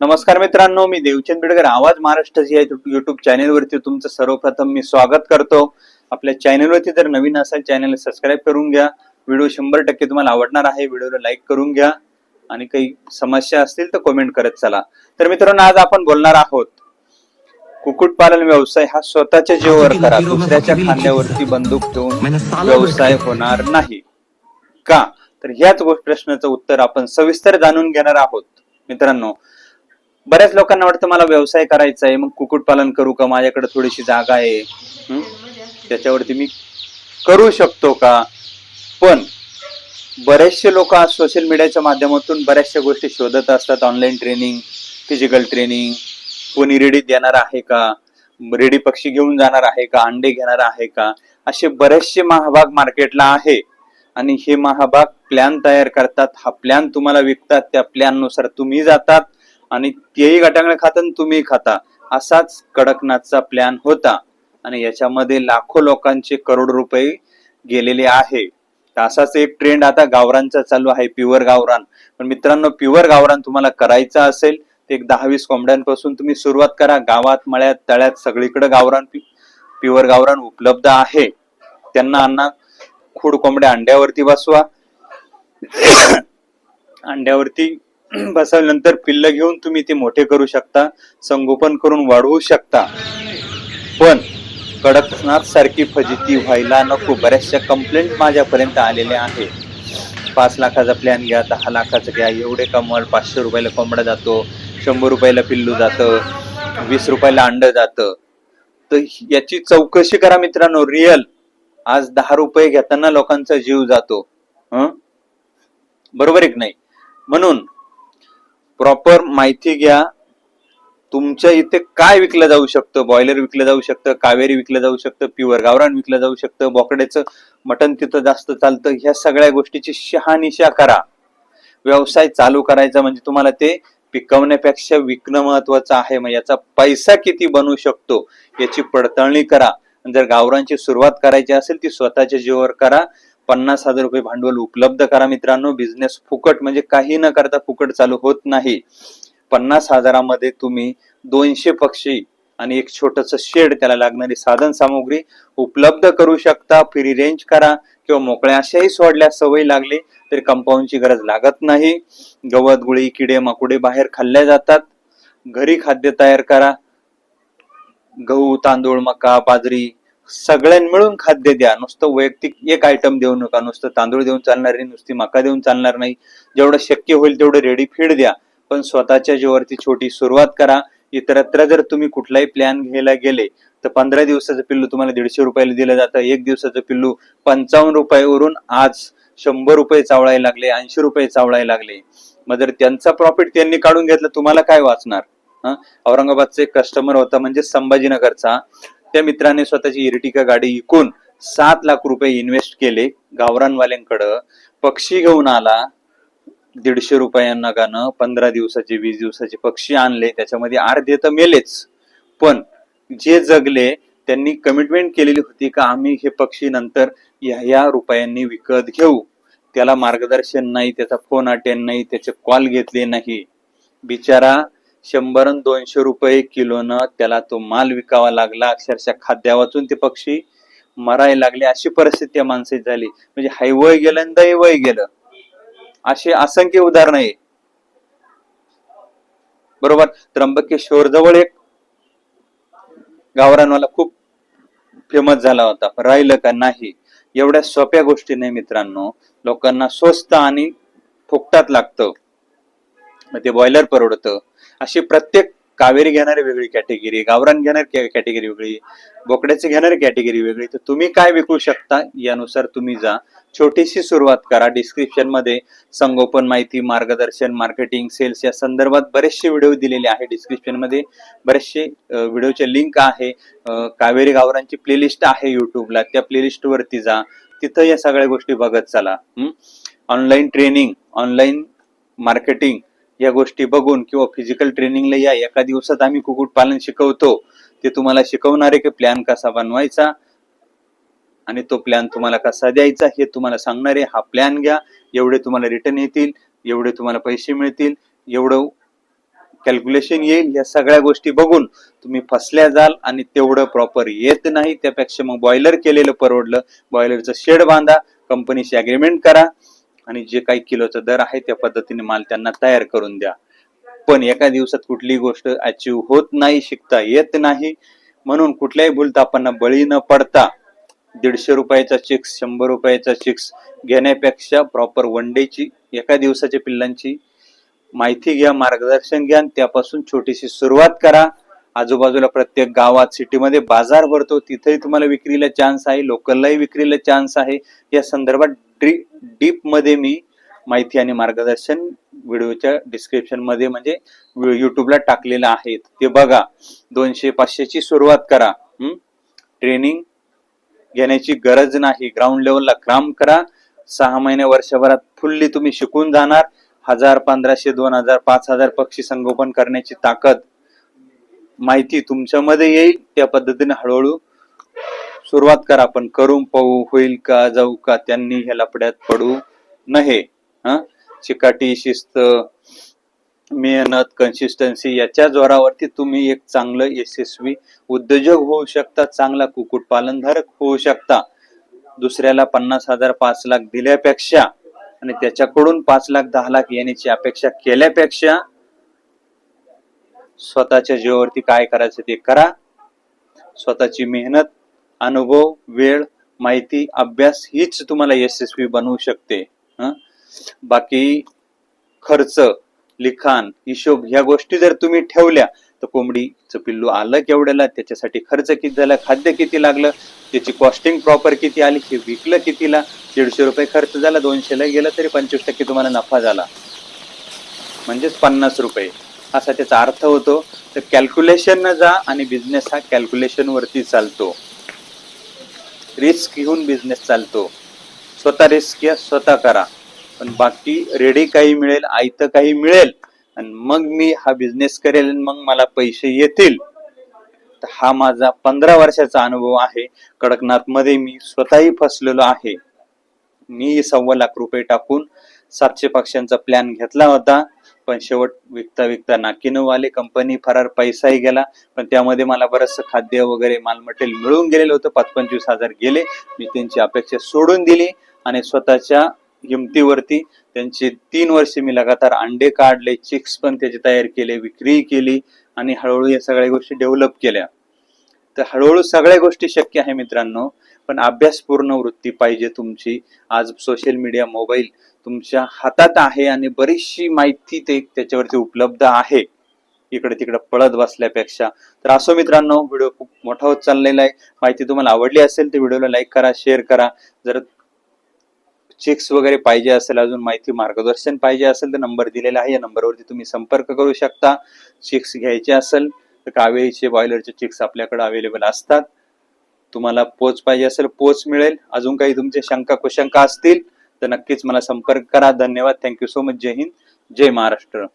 नमस्कार मित्रांनो मी देवचंद बिडकर आवाज महाराष्ट्राची या युट्यूब चॅनेलवरती तुमचं सर्वप्रथम मी स्वागत करतो. आपल्या चॅनेलवरती जर नवीन असाल चॅनल सबस्क्राईब करून घ्या. व्हिडिओ शंभर टक्के तुम्हाला आवडणार आहे व्हिडिओला लाईक करून घ्या. आणि काही समस्या असतील तर कमेंट करत चला. तर मित्रांनो आज आपण बोलणार आहोत कुक्कुटपालन व्यवसाय हा स्वतःच्या जीवावर करा दुसऱ्याच्या खांद्यावरती बंदूक ठेवून व्यवसाय होणार नाही. का? तर ह्याच प्रश्नाचं उत्तर आपण सविस्तर जाणून घेणार आहोत. मित्रांनो बऱ्याच लोकांना वाटतं मला व्यवसाय करायचा आहे मग कुक्कुटपालन करू का? माझ्याकडे थोडीशी जागा आहे. त्याच्यावरती मी करू शकतो का? पण बरेचसे लोक आज सोशल मीडियाच्या माध्यमातून बऱ्याचशा गोष्टी शोधत असतात. ऑनलाईन ट्रेनिंग फिजिकल ट्रेनिंग कोणी रेडी देणार आहे का? रेडी पक्षी घेऊन जाणार आहे का? अंडे घेणार आहे का? असे बरेचसे महाभाग मार्केटला आहे. आणि हे महाभाग प्लॅन तयार करतात. हा प्लॅन तुम्हाला विकतात. त्या प्लॅननुसार तुम्ही जातात. आणि तेही गटांगळे खातात आणि तुम्ही खाता. असाच कडकनाथचा प्लॅन होता. आणि याच्यामध्ये लाखो लोकांचे करोड रुपये गेलेले आहे. असाच एक ट्रेंड आता गावरांचा चालू आहे प्युअर गावरान. पण मित्रांनो प्युअर गावरान तुम्हाला करायचा असेल तर एक दहा वीस कोंबड्यांपासून तुम्ही सुरुवात करा. गावात मळ्यात तळ्यात सगळीकडे गावरान प्युअर गावरान उपलब्ध आहे. त्यांना अन्ना खूड कोंबड्या अंड्यावरती बसवा. अंड्यावरती बसवल्यानंतर पिल्ल घेऊन तुम्ही ते मोठे करू शकता संगोपन करून वाढवू शकता. पण कडकनाथ सारखी फजिती व्हायला नको. बऱ्याचशा कंप्लेंट माझ्यापर्यंत आलेल्या आहे पाच लाखाचा प्लॅन घ्या दहा लाखाचा घ्या एवढे कमवाल पाचशे रुपयाला कोंबडा जातो शंभर रुपयाला पिल्लू जातं वीस रुपयाला अंड जातं. तर याची चौकशी करा मित्रांनो रिअल आज दहा रुपये घेताना लोकांचा जीव जातो. हं? बरोबर एक नाही? म्हणून प्रॉपर माहिती घ्या. तुमच्या इथे काय विकलं जाऊ शकतं? बॉयलर विकलं जाऊ शकतं कावेरी विकलं जाऊ शकतं प्युअर गावरान विकलं जाऊ शकतं बोकड्याचं मटण तिथं जास्त चालतं. ह्या सगळ्या गोष्टीची शहानिशा करा. व्यवसाय चालू करायचा म्हणजे तुम्हाला ते पिकवण्यापेक्षा विकणं महत्वाचं आहे. मग याचा पैसा किती बनू शकतो याची पडताळणी करा. जर गावरांची सुरुवात करायची असेल ती स्वतःच्या जीवावर करा. पन्नास हजार रुपये भांडवल उपलब्ध करा मित्रांनो. बिझनेस फुकट म्हणजे काही न करता फुकट चालू होत नाही. पन्नास हजारामध्ये तुम्ही दोनशे पक्षी आणि एक छोटस शेड त्याला लागणारी साधन सामुग्री उपलब्ध करू शकता. फ्री रेंज करा किंवा मोकळ्या अशाही सोडल्या सवय लागली तरी कंपाऊंडची गरज लागत नाही. गवत गुळी किडे माकुडे बाहेर खाल्ल्या जातात. घरी खाद्य तयार करा. गहू तांदूळ मका बाजरी सगळ्यांना मिळून खाद्य द्या. नुसतं वैयक्तिक एक आयटम देऊ नका नुसतं तांदूळ देऊन चालणार नाही नुसती मका देऊन चालणार नाही. जेवढं शक्य होईल तेवढं रेडी फीड द्या. पण स्वतःच्या जीवावरती छोटी सुरुवात करा. इतरत्र जर तुम्ही कुठलाही प्लॅन घ्यायला गेले तर पंधरा दिवसाचं पिल्लू तुम्हाला दीडशे रुपयाला दिलं जातं. एक दिवसाचं पिल्लू पंचावन्न रुपयावरून आज शंभर रुपये चावळायला लागले ऐंशी रुपये चावळायला लागले. मग जर त्यांचा प्रॉफिट त्यांनी काढून घेतलं तुम्हाला काय वाचणार? औरंगाबादचा एक कस्टमर होता म्हणजे संभाजीनगरचा. त्या मित्राने स्वतःची इर्टिका गाडी विकून सात लाख रुपये इन्व्हेस्ट केले गावरानवाल्यांकडं. पक्षी घेऊन आला. दीडशे रुपयांना गाणं पंधरा दिवसाचे वीस दिवसाचे पक्षी आणले. त्याच्यामध्ये अर्धे तर मेलेच. पण जे जगले त्यांनी कमिटमेंट केलेली होती का आम्ही हे पक्षी नंतर या या रुपयांनी विकत घेऊ. त्याला मार्गदर्शन नाही त्याचा फोन अटेंड नाही त्याचे कॉल घेतले नाही. बिचारा शंभर अन दोनशे रुपये किलोनं त्याला तो माल विकावा लागला. अक्षरशः खाद्या वाचून ते पक्षी मरायला लागले. अशी परिस्थिती त्या माणसाची झाली. म्हणजे हाय वय गेलं आणि वय गेलं. असे असंख्य उदाहरण आहे. बरोबर? त्र्यंबकेश्वर जवळ एक गावरानवाला खूप फेमस झाला होता. राहिलं का नाही? एवढ्या सोप्या गोष्टी नाही मित्रांनो. लोकांना स्वस्त आणि फुकटात लागतं. मग ते बॉयलर परवडतं. अशी प्रत्येक कावेरी घेणारी वेगळी कॅटेगरी गावरान घेणारी कॅटेगरी वेगळी बोकड्याची घेणारी कॅटेगरी वेगळी. तर तुम्ही काय विकू शकता यानुसार तुम्ही जा. छोटीशी सुरुवात करा. डिस्क्रिप्शनमध्ये संगोपन माहिती मार्गदर्शन मार्केटिंग सेल्स या संदर्भात बरेचसे व्हिडिओ दिलेले आहे डिस्क्रिप्शनमध्ये. बरेचसे व्हिडिओचे लिंक आहे. कावेरी गावरांची प्लेलिस्ट आहे युट्यूबला त्या प्लेलिस्ट वरती जा. तिथं या सगळ्या गोष्टी बघत चला. ऑनलाईन ट्रेनिंग ऑनलाईन मार्केटिंग या गोष्टी बघून किंवा फिजिकल ट्रेनिंगला या. एका दिवसात आम्ही कुक्कुटपालन शिकवतो. ते तुम्हाला शिकवणार आहे की प्लॅन कसा बनवायचा आणि तो प्लॅन तुम्हाला कसा द्यायचा हे तुम्हाला सांगणार आहे. हा प्लॅन घ्या. एवढे तुम्हाला रिटर्न येतील एवढे तुम्हाला पैसे मिळतील एवढं कॅल्क्युलेशन येईल. या सगळ्या गोष्टी बघून तुम्ही फसल्या जाल आणि तेवढं प्रॉपर येत नाही. त्यापेक्षा मग बॉयलर केलेलं परवडलं. बॉयलरचं शेड बांधा. कंपनीशी अग्रीमेंट करा. आणि जे काही किलोचा दर आहे त्या पद्धतीने माल त्यांना तयार करून द्या. पण एका दिवसात कुठलीही गोष्ट अचीव होत नाही शिकता येत नाही. म्हणून कुठल्याही भूलतापांना बळी न पडता दीडशे रुपयाचा चिक्स शंभर रुपयाचा चिक्स घेण्यापेक्षा प्रॉपर वन डेची एका दिवसाच्या पिल्लांची माहिती घ्या मार्गदर्शन घ्या आणि त्यापासून छोटीशी सुरुवात करा. आजूबाजूला प्रत्येक गावात सिटीमध्ये बाजार भरतो तिथेही तुम्हाला विक्रीला चान्स आहे लोकललाही विक्रीला चान्स आहे. या संदर्भात डीपमध्ये मी माहिती आणि मार्गदर्शन व्हिडिओच्या डिस्क्रिप्शनमध्ये म्हणजे युट्यूबला टाकलेलं आहे. ते बघा. दोनशे पाचशेची सुरुवात करा. ट्रेनिंग घेण्याची गरज नाही. ग्राउंड लेवलला काम करा. सहा महिने वर्षभरात फुल्ली तुम्ही शिकून जाणार. हजार पंधराशे दोन हजार पाच हजार पक्षी संगोपन करण्याची ताकद माहिती तुमच्यामध्ये येईल. त्या पद्धतीने हळूहळू सुरुवात करा पण करून पाहू होईल का जाऊ का त्यांनी ह्या लपड्यात पडू नये चिकाटी शिस्त मेहनत कन्सिस्टन्सी याच्या जोरावरती तुम्ही एक चांगलं यशस्वी उद्योजक होऊ शकता चांगला कुक्कुटपालनधारक होऊ शकता. दुसऱ्याला पन्नास हजार पाच लाख दिल्यापेक्षा आणि त्याच्याकडून पाच लाख दहा लाख येण्याची अपेक्षा केल्यापेक्षा स्वतःच्या जीवावरती काय करायचं ते करा. स्वतःची मेहनत अनुभव वेळ माहिती अभ्यास हीच तुम्हाला यशस्वी बनवू शकते. बाकी खर्च लिखाण हिशोब ह्या गोष्टी जर तुम्ही ठेवल्या तर कोंबडीचं पिल्लू आलं केवढ्याला? त्याच्यासाठी खर्च किती झाला खाद्य किती लागलं? त्याची कॉस्टिंग प्रॉपर किती आली? हे विकलं कितीला? दीडशे रुपये खर्च झाला दोनशेला गेला तरी पंचवीस टक्के तुम्हाला नफा झाला. म्हणजेच पन्नास रुपये. असा त्याचा अर्थ होतो. तर कॅल्क्युलेशन न जा आणि बिझनेस हा कॅल्क्युलेशन वरती चालतो. रिस्क घेऊन बिझनेस चालतो. स्वतः रिस्क घ्या स्वतः करा. पण बाकी रेडी काही मिळेल आयतं काही मिळेल. आणि मग मी हा बिझनेस करेल आणि मग मला पैसे येतील. तर हा माझा पंधरा वर्षाचा अनुभव आहे. कडकनाथमध्ये मी स्वतःही फसलेलो आहे. मी सव्वा लाख रुपये टाकून सातशे पक्ष्यांचा प्लॅन घेतला होता. पण शेवट विकता विकता नाकीनऊ कंपनी फरार पैसाही गेला. पण त्यामध्ये मला बरचसं खाद्य वगैरे मालमटेरियल मिळून गेलेलं होतं. पाच पंचवीस हजार गेले. मी त्यांची अपेक्षा सोडून दिली आणि स्वतःच्या किमतीवरती त्यांचे तीन वर्षे मी लगातार अंडे काढले चिक्स पण त्याचे तयार केले विक्री केली आणि हळूहळू या सगळ्या गोष्टी डेव्हलप केल्या. तर हळूहळू सगळ्या गोष्टी शक्य आहे मित्रांनो. पण अभ्यासपूर्ण वृत्ती पाहिजे तुमची. आज सोशल मीडिया मोबाईल तुमच्या हातात आहे आणि बरीचशी माहिती ते त्याच्यावरती उपलब्ध आहे. इकडे तिकडे पळत बसल्यापेक्षा. तर असो मित्रांनो व्हिडिओ खूप मोठा होत चाललेला आहे. माहिती तुम्हाला आवडली असेल तर व्हिडिओला लाईक करा शेअर करा. जर चेक्स वगैरे पाहिजे असेल अजून माहिती मार्गदर्शन पाहिजे असेल तर नंबर दिलेला आहे. या नंबरवरती तुम्ही संपर्क करू शकता. चेक्स घ्यायचे असेल तर कावेळीचे बॉयलरचे चेक्स आपल्याकडे अवेलेबल असतात. तुम्हाला पोच पाहिजे असेल पोच मिळेल. अजून काही तुमच्या शंका कुशंका असतील तर नक्कीच मला संपर्क करा. धन्यवाद. थँक्यू सो मच जय हिंद. जय महाराष्ट्र.